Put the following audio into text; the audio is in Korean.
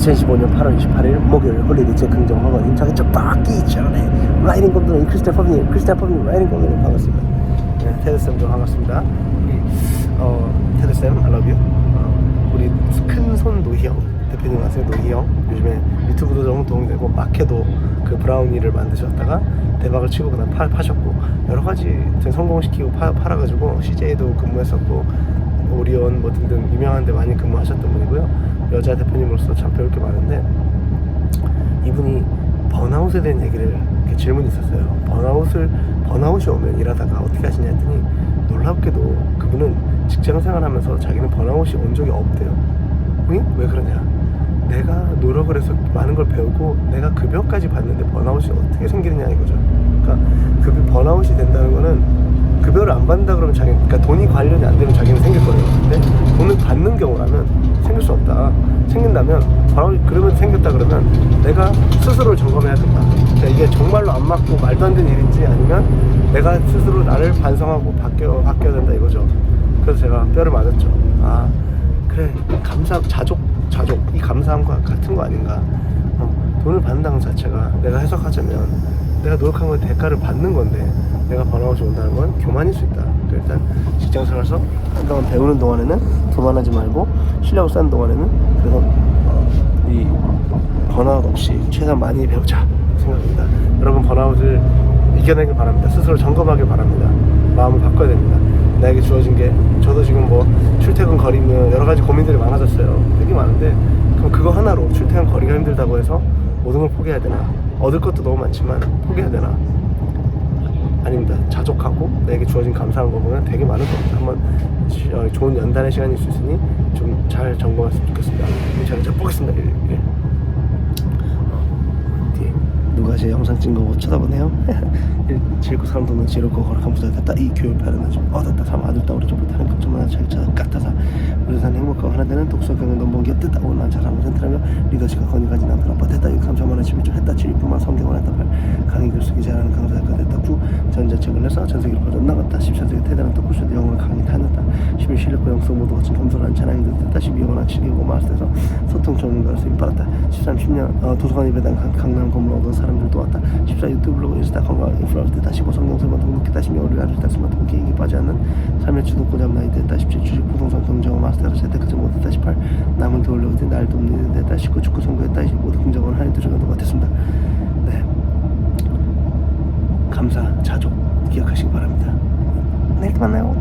2015년 8월 28일 목요일 홀리데이 제 긍정 허거님 자기적 받기 전에 라이딩 검도는 크리스탈 퍼빈님 크리스탈 퍼빈님 라이딩 검도님 반갑습니다. 네, 테드쌤도 반갑습니다. 어, 테드쌤 I love you. 어, 우리 큰손 노희영 대표님 아세요 노희영. 요즘에 유튜브도 너무 도움되고 마케도 그 브라우니를 만드셨다가 대박을 치고 그다음 파, 파셨고 여러 가지 성공시키고 파, 팔아가지고 CJ도 근무했었고 오리온 뭐 등등 유명한 데 많이 근무하셨던 분이고요. 여자 대표님으로서 참 배울 게 많은데 이분이 번아웃에 대한 얘기를 이렇게 질문이 있었어요. 번아웃을 번아웃이 오면 일하다가 어떻게 하시냐 했더니 놀랍게도 그분은 직장 생활하면서 자기는 번아웃이 온 적이 없대요. 응? 왜 그러냐? 내가 노력을 해서 많은 걸 배우고 내가 급여까지 받는데 번아웃이 어떻게 생기느냐 이거죠. 그러니까 급여 번아웃이 된다는 거는 급여를 안 받는다 그러면 자기 그러니까 돈이 관련이 안 되면 자기는 생길 거예요. 근데 돈을 받는 경우라면 생길 수 없다. 생긴다면 바로 그러면 생겼다 그러면 내가 스스로를 점검해야 된다. 그러니까 이게 정말로 안 맞고 말도 안 되는 일인지 아니면 내가 스스로 나를 반성하고 바뀌어 바뀌어야 된다 이거죠. 그래서 제가 뼈를 맞았죠. 아 그래 감사 자족 자족 이 감사함과 같은 거 아닌가. 어, 돈을 받는다는 것 자체가 내가 해석하자면 내가 노력한 거에 대가를 받는 건데 내가 번아웃이 온다는 건 교만일 수 있다. 일단 직장 생활에서 한동안 배우는 동안에는 교만하지 말고 실력을 쌓는 동안에는 그래서 어, 이 번아웃 없이 최대한 많이 배우자 생각합니다. 여러분 번아웃을 이겨내길 바랍니다. 스스로 점검하길 바랍니다. 마음을 바꿔야 됩니다. 나에게 주어진 게 저도 지금 뭐 출퇴근 거리면 여러 가지 고민들이 많아졌어요. 되게 많은데 그럼 그거 하나로 출퇴근 거리가 힘들다고 해서 모든 걸 포기해야 되나? 얻을 것도 너무 많지만 포기해야 되나? 아닙니다. 자족하고 나에게 주어진 감사한 거 보면 되게 많을 겁니다. 한번 시- 어, 좋은 연단의 있을 수 있으니 좀 잘 점검했으면 좋겠습니다. 제가 좀 보겠습니다. 뒤에 누가 제 영상 찍은 거 쳐다보네요. 질고 사람 도는 지르고 거락한 부자 됐다 이 교육 바르나 좀어 됐다 삼 아들 따오리 좀 못하는 자기 차 같아서 우리 산 행복하고 하나 되는 독서 경영 넘본 게 뜻다 오나 자산을 센트라며 리더십과 건의까지 아빠 됐다 6 3 3만 원 집을 좀 했다 7분만 성경을 했다 8 강의 글쓰기 잘하는 강사가 됐다 9 전자책을 내서 전 세계로 퍼져나갔다. 14세기 대단한 토크쇼도 영어를 강의 다녔다. 11 실력과 영성 모두 거친 겸손한 찬양이 됐다. 12 영어나 치기고 마스터에서 소통 전문가로서 힘 받았다. 13 10년 어, 도서관 예배당 강- 강남 건물 얻은 사람들도 왔다. 14 유튜브 블로그 인스타 건강 인플루언서 됐다 15 성경서만 등록했다. 16 어린이 아들 됐으면 등록 계획이 빠지 않는 삶의 주도권 잡나이 됐다. 17 주식 부동산 경쟁 마스터에서 재테크지 못했다. 18 남은 돌려고 날 돕는 데 됐다. 19 축구 선거했다. 25 긍정은 하나님 도전과 똑같았습니다. 네 감사 자족 기억하시기 바랍니다. 내일 또 만나요